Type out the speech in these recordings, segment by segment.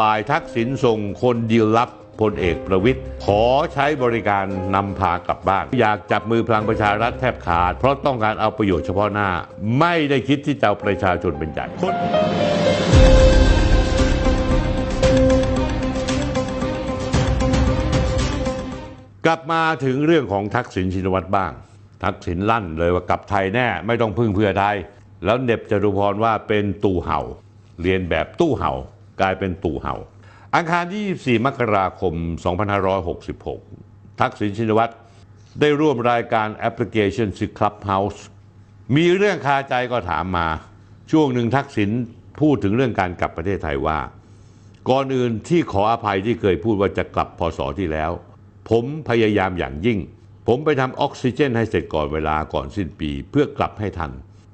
ฝ่ายทักษิณส่งคนดีลลับพลเอกประวิทย์ขอใช้บริการนำพากลับบ้าน อยากจับมือพลังประชารัฐแทบขาด เพราะต้องการเอาประโยชน์เฉพาะหน้า ไม่ได้คิดที่จะเอาประชาชนเป็นใหญ่กลับมาถึงเรื่องของทักษิณชินวัตรบ้าง ทักษิณลั่นเลยว่ากลับไทยแน่ไม่ต้องพึ่งเพื่อไทย แล้วเน็บจตุพรว่าเป็นตู่เห่า เรียนแบบตู้เห่า กลายเป็นตู่เห่า อังคารที่ 24 มกราคม 2566 ทักษิณชินวัตรได้ร่วมรายการแอปพลิเคชันชื่อ Clubhouse มีเรื่องคาใจก็ถามมา ช่วงหนึ่งทักษิณพูดถึงเรื่องการกลับประเทศไทยว่า ก่อนอื่นที่ขออภัยที่เคยพูดว่าจะกลับพศที่แล้ว ผมพยายามอย่างยิ่ง ผมไปทำออกซิเจนให้เสร็จก่อนเวลาก่อนสิ้นปี เพื่อกลับให้ทัน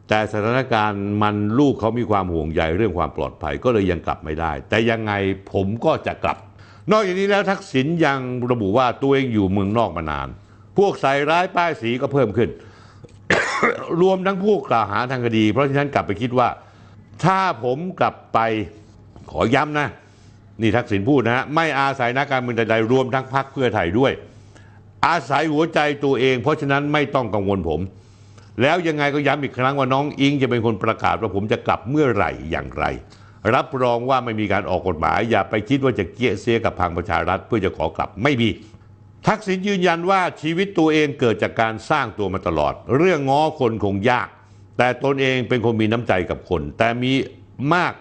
แต่สถานการณ์มันลูกเขามีความห่วงใยเรื่องความปลอดภัยก็เลยยังกลับไม่ได้ แต่ยังไงผมก็จะกลับ นอกจากนี้แล้วทักษิณยังระบุว่าตัวเองอยู่เมืองนอกมานาน พวกใส่ร้ายป้ายสีก็เพิ่มขึ้น รวมทั้งผู้กล่าวหาทางคดี เพราะฉะนั้นกลับไปคิดว่า ถ้าผมกลับไปขอย้ำนะ นี่ทักษิณพูดนะฮะไม่อาศัยนักการเมืองใดๆรวมทั้งพรรคเพื่อไทยด้วย อาศัยหัวใจตัวเอง เพราะฉะนั้นไม่ต้องกังวลผม แล้วยังไงก็ย้ำอีกครั้งว่าน้องอิงจะเป็นคนประกาศว่าผมจะกลับเมื่อไหร่อย่างไร รับรองว่าไม่มีการออกกฎหมาย อย่าไปคิดว่าจะเกี้ยเสียกับพังประชารัฐเพื่อจะขอกลับไม่มีทักษิณยืนยันว่าชีวิตตัวเองเกิดจากการสร้างตัวมาตลอด เรื่องง้อคนคงยาก แต่ตนเองเป็นคนมีน้ำใจกับคน แต่มีมาก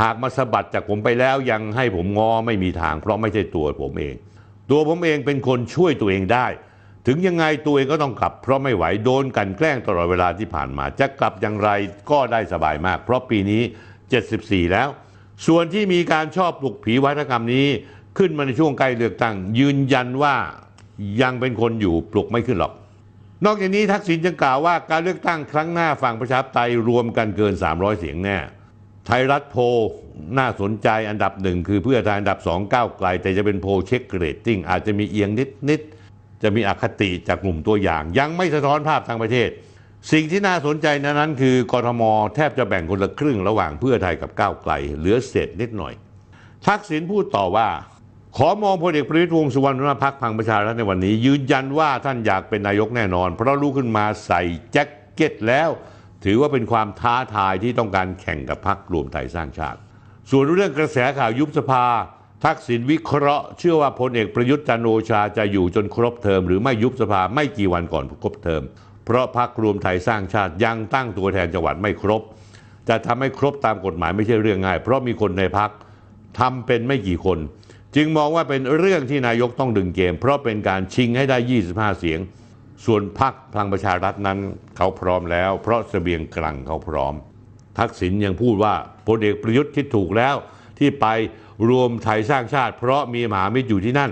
หากมาสะบัดจากผมไปแล้วยังให้ผมงอไม่มีทาง เพราะไม่ใช่ตัวผมเอง ตัวผมเองเป็นคนช่วยตัวเองได้ ถึงยังไงตัวเองก็ต้องกลับ เพราะไม่ไหวโดนกันแกล้งตลอดเวลาที่ผ่านมา จะกลับอย่างไรก็ได้สบายมาก เพราะปีนี้ 74 แล้ว ส่วนที่มีการชอบปลุกผีวัฒกรรมนี้ ขึ้นมาในช่วงใกล้เลือกตั้ง ยืนยันว่ายังเป็นคนอยู่ปลุกไม่ขึ้นหรอก นอกจากนี้ทักษิณยังกล่าวว่าการเลือกตั้งครั้งหน้าฝั่งประชาธิปไตยรวมกันเกิน 300 เสียงแน่ไทยรัฐโพลน่าสนใจอันดับหนึ่งคือเพื่อไทยอันดับสองก้าวไกล แต่จะเป็นโพลเช็คเรตติ้งอาจจะมีเอียงนิดนิด จะมีอคติจากกลุ่มตัวอย่าง ยังไม่สะท้อนภาพทางประเทศ สิ่งที่น่าสนใจนั้นคือกรทมแทบจะแบ่งคนละครึ่งระหว่างเพื่อไทยกับก้าวไกล เหลือเศษนิดหน่อย ทักษิณพูดต่อว่า ขอมองพลเอกประวิตรวงสุวรรณหัวหน้าพักพังประชารัฐในวันนี้ ยืนยันว่าท่านอยากเป็นนายกแน่นอน เพราะลุกขึ้นมาใส่แจ็คเก็ตแล้ว ถือว่าเป็นความท้าทายที่ต้องการแข่งกับพักรวมไทยสร้างชาติ ส่วนเรื่องกระแสข่าวยุบสภา ทักษิณวิเคราะห์เชื่อว่าพลเอกประยุทธ์จันโอชาจะอยู่จนครบเทอม หรือไม่ยุบสภาไม่กี่วันก่อนครบเทอม เพราะพักรวมไทยสร้างชาติยังตั้งตัวแทนจังหวัดไม่ครบ จะทำให้ครบตามกฎหมายไม่ใช่เรื่องง่าย เพราะมีคนในพักทำเป็นไม่กี่คน จึงมองว่าเป็นเรื่องที่นายกต้องดึงเกม เพราะเป็นการชิงให้ได้ 25 เสียง ส่วนพักพลังประชารัฐนั้นเขาพร้อมแล้ว เพราะเสบียงกลังเขาพร้อม ทักษิณยังพูดว่าพลเอกประยุทธ์คิดถูกแล้วที่ไป รวมไทยสร้างชาติ เพราะมีมหามิตรอยู่ที่นั่น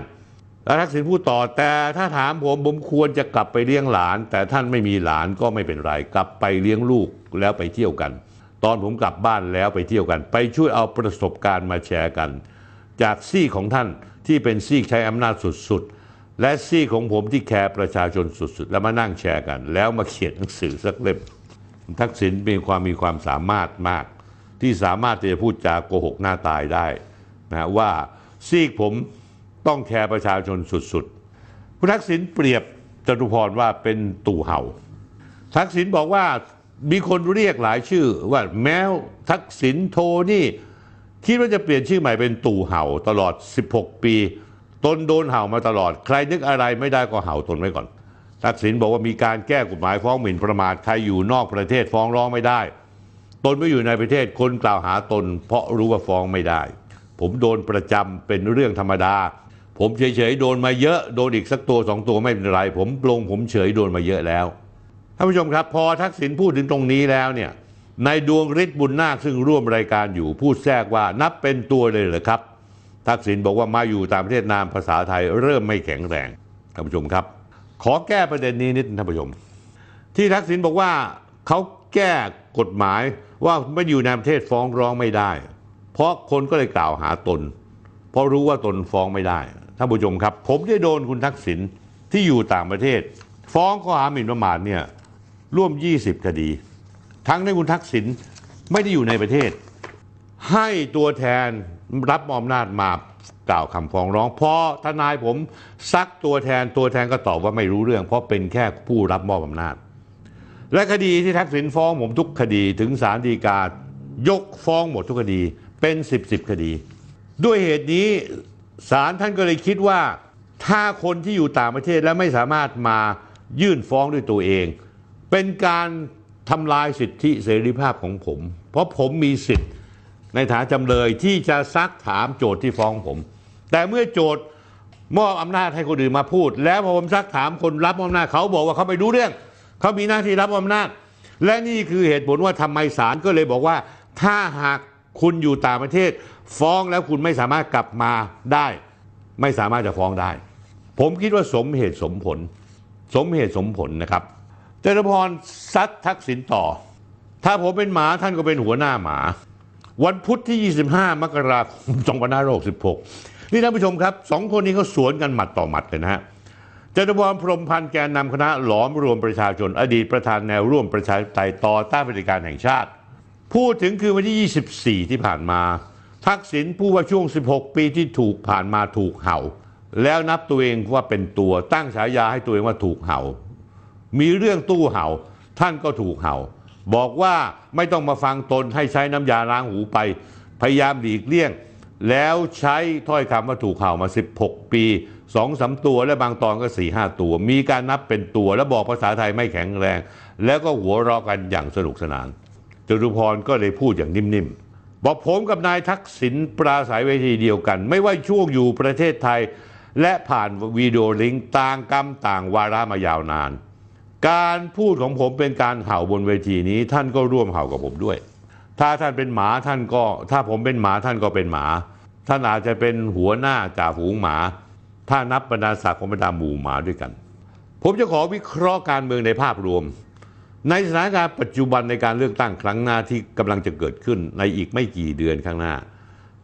แล้วทักษิณพูดต่อแต่ถ้าถามผมผมควรจะกลับไปเลี้ยงหลาน แต่ท่านไม่มีหลานก็ไม่เป็นไรกลับไปเลี้ยงลูกแล้วไปเที่ยวกัน ตอนผมกลับบ้านแล้วไปเที่ยวกัน ไปช่วยเอาประสบการณ์มาแชร์กัน จากซี่ของท่านที่เป็นซี่ใช้อำนาจสุดๆ และซี่ของผมที่แคร์ประชาชนสุดๆ แล้วมานั่งแชร์กัน แล้วมาเขียนหนังสือสักเล่มทักษิณมีความมีความสามารถมาก ที่สามารถจะพูดจาโกหกหน้าตายได้ นะว่าซีกผมต้องแคร์ประชาชนสุดๆ คุณทักษิณเปรียบจตุพรว่าเป็นตู่เห่า ทักษิณบอกว่ามีคนเรียกหลายชื่อว่าแมวทักษิณโทนี่ คิดว่าจะเปลี่ยนชื่อใหม่เป็นตู่เห่าตลอด 16 ปี ตนโดนเห่ามาตลอด ใครนึกอะไรไม่ได้ก็เห่าตนไว้ก่อน ทักษิณบอกว่ามีการแก้กฎหมายฟ้องหมิ่นประมาทใครอยู่นอกประเทศฟ้องร้องไม่ได้ ตนไม่อยู่ในประเทศคนกล่าวหาตน เพราะรู้ว่าฟ้องไม่ได้ ผมโดนประจำเป็นเรื่องธรรมดา ผมเฉยๆโดนมาเยอะโดนอีกสักตัวสองตัวไม่เป็นไร ผมปลงผมเฉยโดนมาเยอะแล้วท่านผู้ชมครับ พอทักษิณพูดถึงตรงนี้แล้วเนี่ยในดวงฤทธิ์บุญนาคซึ่งร่วมรายการอยู่พูดแทรกว่านับเป็นตัวเลยเหรอครับ ทักษิณบอกว่ามาอยู่ต่างประเทศนามภาษาไทยเริ่มไม่แข็งแรงท่านผู้ชมครับ ขอแก้ประเด็นนี้นิดท่านผู้ชม ที่ทักษิณบอกว่าเขาแก้กฎหมายว่าไม่อยู่ในประเทศฟ้องร้องไม่ได้ เพราะคนก็เลยกล่าวหาตน เพราะรู้ว่าตนฟ้องไม่ได้ท่านผู้ชมครับ ผมได้โดนคุณทักษิณที่อยู่ต่างประเทศ ฟ้องข้อหาหมิ่นประมาทเนี่ยร่วม 20 คดี ทั้งที่คุณทักษิณไม่ได้อยู่ในประเทศ ให้ตัวแทนรับมอบอำนาจมากล่าวคำฟ้องร้องพอทนายผมซักตัวแทนตัวแทนก็ตอบว่าไม่รู้เรื่อง เพราะเป็นแค่ผู้รับมอบอำนาจ และคดีที่ทักษิณฟ้องผมทุกคดีถึงศาลฎีกายกฟ้องหมดทุกคดี เป็นสิบสิบคดี ด้วยเหตุนี้ศาลท่านก็เลยคิดว่า ถ้าคนที่อยู่ต่างประเทศและไม่สามารถมายื่นฟ้องด้วยตัวเอง เป็นการทำลายสิทธิเสรีภาพของผม เพราะผมมีสิทธิ์ในฐานจำเลยที่จะซักถามโจทย์ที่ฟ้องผม แต่เมื่อโจทย์มอบอำนาจให้คนอื่นมาพูด แล้วพอผมซักถามคนรับอำนาจเขาบอกว่าเขาไม่รู้เรื่อง เขามีหน้าที่รับอบอำนาจ และนี่คือเหตุผลว่าทำไมศาลก็เลยบอกว่า ถ้าหาก คุณอยู่ต่างประเทศ ฟ้องแล้วคุณไม่สามารถกลับมาได้ ไม่สามารถจะฟ้องได้ ผมคิดว่าสมเหตุสมผล สมเหตุสมผลนะครับเจริญพรซัดทักษิณต่อ ถ้าผมเป็นหมาท่านก็เป็นหัวหน้าหมา วันพุธที่ 25 มกราคม2566 นี่ท่านผู้ชมครับสองคนนี้เขาสวนกันหมัดต่อหมัดเลยนะฮะจตุพรพรมพันธ์แกนนำคณะหลอมรวมประชาชน อดีตประธานแนวร่วมประชาธิปไตยต่อต้านเผด็จการแห่งชาติ พูดถึงคือวันที่ 24 ที่ผ่านมา ทักษิณผู้ว่าช่วง 16 ปีที่ถูกผ่านมาถูกเห่า แล้วนับตัวเองว่าเป็นตัวตั้งฉายาให้ตัวเองว่าถูกเห่า มีเรื่องตู้เห่า ท่านก็ถูกเห่า บอกว่าไม่ต้องมาฟังตนให้ใช้น้ำยาล้างหูไป พยายามหลีกเลี่ยง แล้วใช้ถ้อยคำว่าถูกเห่ามา 16 ปีสองสาตัวและบางตอนก็4ี่ห้าตัว มีการนับเป็นตัว แล้วบอกภาษาไทยไม่แข็งแรง แล้วก็หัวเราะกันอย่างสนุกสนาน จตุพรก็เลยพูดอย่างนิ่มๆ บอกผมกับนายทักษิณปราศัยเวทีเดียวกัน ไม่ว่าช่วงอยู่ประเทศไทย และผ่านวีดีโอลิงก์ต่างกรรมต่างวาระมายาวนาน การพูดของผมเป็นการเห่าบนเวทีนี้ ท่านก็ร่วมเห่ากับผมด้วย ถ้าท่านเป็นหมาท่านก็ ถ้าผมเป็นหมาท่านก็เป็นหมา ท่านอาจจะเป็นหัวหน้าจ่าฝูงหมา ถ้านับบรรดาศักดิ์ของบรรดาหมู่หมาด้วยกัน ผมจะขอวิเคราะห์การเมืองในภาพรวม ในสถานการณ์ปัจจุบันในการเลือกตั้งครั้งหน้าที่กำลังจะเกิดขึ้นในอีกไม่กี่เดือนข้างหน้า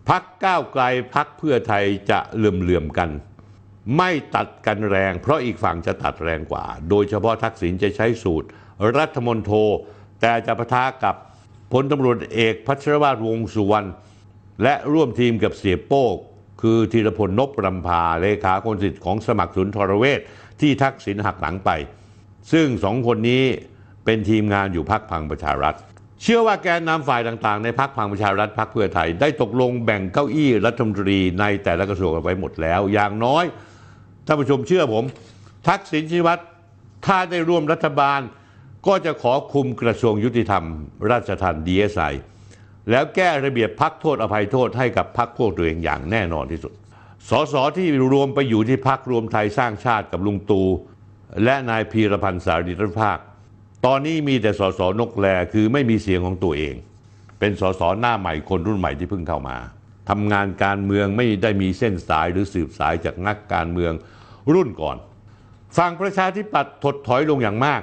พักก้าวไกลพักเพื่อไทยจะเหลื่อมๆกัน ไม่ตัดกันแรง เพราะอีกฝั่งจะตัดแรงกว่า โดยเฉพาะทักษิณจะใช้สูตร รัฐมนโท แต่จะปะทะกับพลตำรวจเอกพัชรวาทวงศ์สุวรรณและร่วมทีมกับเสียโป้คือธีรพลนพรำพาเลขาคนสิทธิ์ของสมัครสุนทรเวชที่ทักษิณหักหลังไป ซึ่งสองคนนี้ เป็นทีมงานอยู่พักพังประชารัฐ เชื่อว่าแกนนำฝ่ายต่างๆ ในพักพังประชารัฐพักเพื่อไทย ได้ตกลงแบ่งเก้าอี้รัฐมนตรีในแต่ละกระทรวงกันไว้หมดแล้ว อย่างน้อยท่านผู้ชมเชื่อผม ทักษิณชินวัตรถ้าได้ร่วมรัฐบาล ก็จะขอคุมกระทรวงยุติธรรม ราชทัณฑ์ดีเอสไอแล้วแก้ระเบียบพักโทษอภัยโทษให้กับพักพวกตัวเองอย่างแน่นอนที่สุด สสที่รวมไปอยู่ที่พักรวมไทยสร้างชาติกับลุงตู และนายพีรพันธ์สารีรัฐภาค ตอนนี้มีแต่สสนกแลคือไม่มีเสียงของตัวเอง เป็นสสหน้าใหม่คนรุ่นใหม่ที่เพิ่งเข้ามาทำงานการเมืองไม่ได้มีเส้นสายหรือสืบสายจากนักการเมืองรุ่นก่อนฝั่งประชาธิปัตย์ถดถอยลงอย่างมาก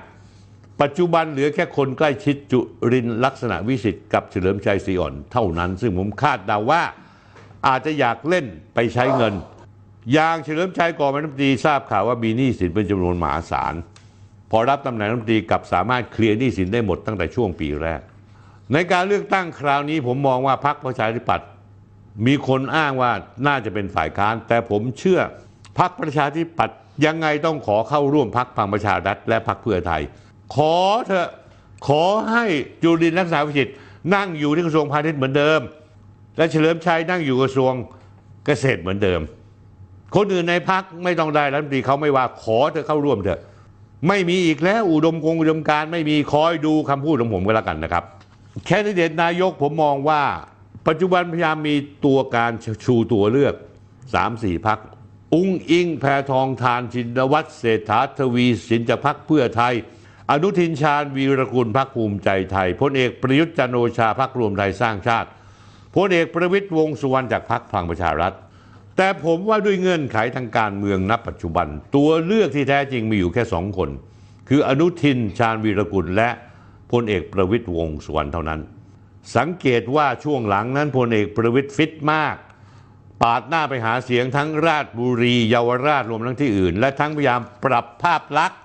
ปัจจุบันเหลือแค่คนใกล้ชิดจุรินลักษณะวิสิทธิ์กับเฉลิมชัยศรีอ่อนเท่านั้น ซึ่งผมคาดเดาว่าอาจจะอยากเล่นไปใช้เงิน อย่างเฉลิมชัยก่อนเป็นรัฐมนตรีทราบข่าวว่ามีหนี้สินเป็นจำนวนมหาศาล พอรับตำแหน่งรัฐมนตรีกับสามารถเคลียร์หนี้สินได้หมดตั้งแต่ช่วงปีแรก ในการเลือกตั้งคราวนี้ผมมองว่าพรรคประชาธิปัตย์มีคนอ้างว่าน่าจะเป็นฝ่ายค้าน แต่ผมเชื่อพรรคประชาธิปัตย์ยังไงต้องขอเข้าร่วมพรรคพลังประชารัฐและพรรคเพื่อไทย ขอเถอะขอให้จุลินทร์รักษาวิจิตนั่งอยู่ที่กระทรวงพาณิชย์เหมือนเดิม และเฉลิมชัยนั่งอยู่กระทรวงเกษตรเหมือนเดิม คนอื่นในพักไม่ต้องได้รัฐมนตรีเขาไม่ว่าขอเธอเข้าร่วมเถอะ ไม่มีอีกแล้วอุดมคงอุดมการไม่มีคอยดูคำพูดของผมก็แล้วกันนะครับ แคนดิเดตนายกผมมองว่า ปัจจุบันพยายามมีตัวการชูตัวเลือก 3-4พัก อุ้งอิงแพทองทานชินวัตรเศรษฐาทวีสินจากพักเพื่อไทย อนุทินชาญวีรกุลพักภูมิใจไทยพลเอกประยุทธ์จันโอชาพักรวมไทยสร้างชาติพลเอกประวิตยวงสุวรรณจากพักพลังประชารัฐ แต่ผมว่าด้วยเงื่อนไขทางการเมืองณปัจจุบัน ตัวเลือกที่แท้จริงมีอยู่แค่สองคน คืออนุทินชาญวีรกุลและพลเอกประวิตยวงสุวรรณเท่านั้น สังเกตว่าช่วงหลังนั้นพลเอกประวิตยฟิตมาก ปาดหน้าไปหาเสียงทั้งราชบุรีเยาวราชรวมทั้งที่อื่น และทั้งพยายามปรับภาพลักษณ์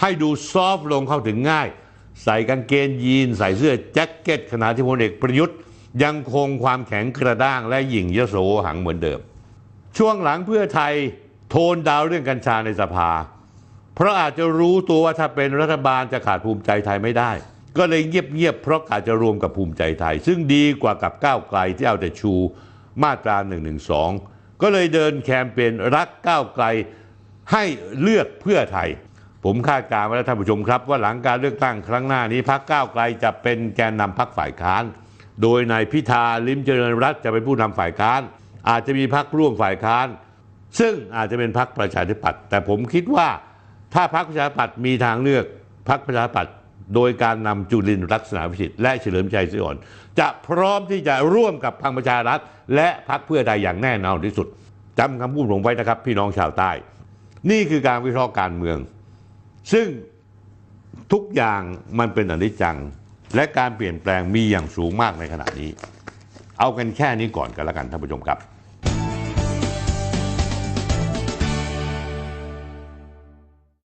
ให้ดูซอฟต์ลงเข้าถึงง่าย ใส่กางเกงยีน ใส่เสื้อแจ็คเก็ตขณะที่พลเอกประยุทธ์ยังคงความแข็งกระด้างและหยิ่งยโสหังเหมือนเดิม ช่วงหลังเพื่อไทยโทนดาวเรื่องกัญชาในสภา เพราะอาจจะรู้ตัวว่าถ้าเป็นรัฐบาลจะขาดภูมิใจไทยไม่ได้ ก็เลยเงียบๆเพราะอาจจะรวมกับภูมิใจไทย ซึ่งดีกว่ากับก้าวไกลที่เอาแต่ชูมาตรา1นึก็เลยเดินแคมเปญรักก้าวไกลให้เลือกเพื่อไทย ผมคาดการณ์ไว้แล้วท่านผู้ชมครับ ว่าหลังการเลือกตั้งครั้งหน้านี้พักก้าวไกลจะเป็นแกนนำพักฝ่ายค้าน โดยนายพิธาลิมเจริญรัตจะเป็นผู้นำฝ่ายค้าน อาจจะมีพักร่วมฝ่ายค้าน ซึ่งอาจจะเป็นพักประชาธิปัตย์แต่ผมคิดว่าถ้าพักประชาธิปัตย์มีทางเลือกพักประชาธิปัตย์โดยการนำจุลินลักษณะวิสิทธิ์และเฉลิมชัยศรีอ่อน จะพร้อมที่จะร่วมกับพลังประชารัฐ และพักเพื่อไทยอย่างแน่นอนที่สุดจำคำพูดผมไว้นะครับ พี่น้องชาวใต้ นี่คือการวิเคราะห์การเมือง ซึ่งทุกอย่างมันเป็นอนิจจัง และการเปลี่ยนแปลงมีอย่างสูงมากในขณะนี้ เอากันแค่นี้ก่อนกันล้วกันท่านผู้ชมครับ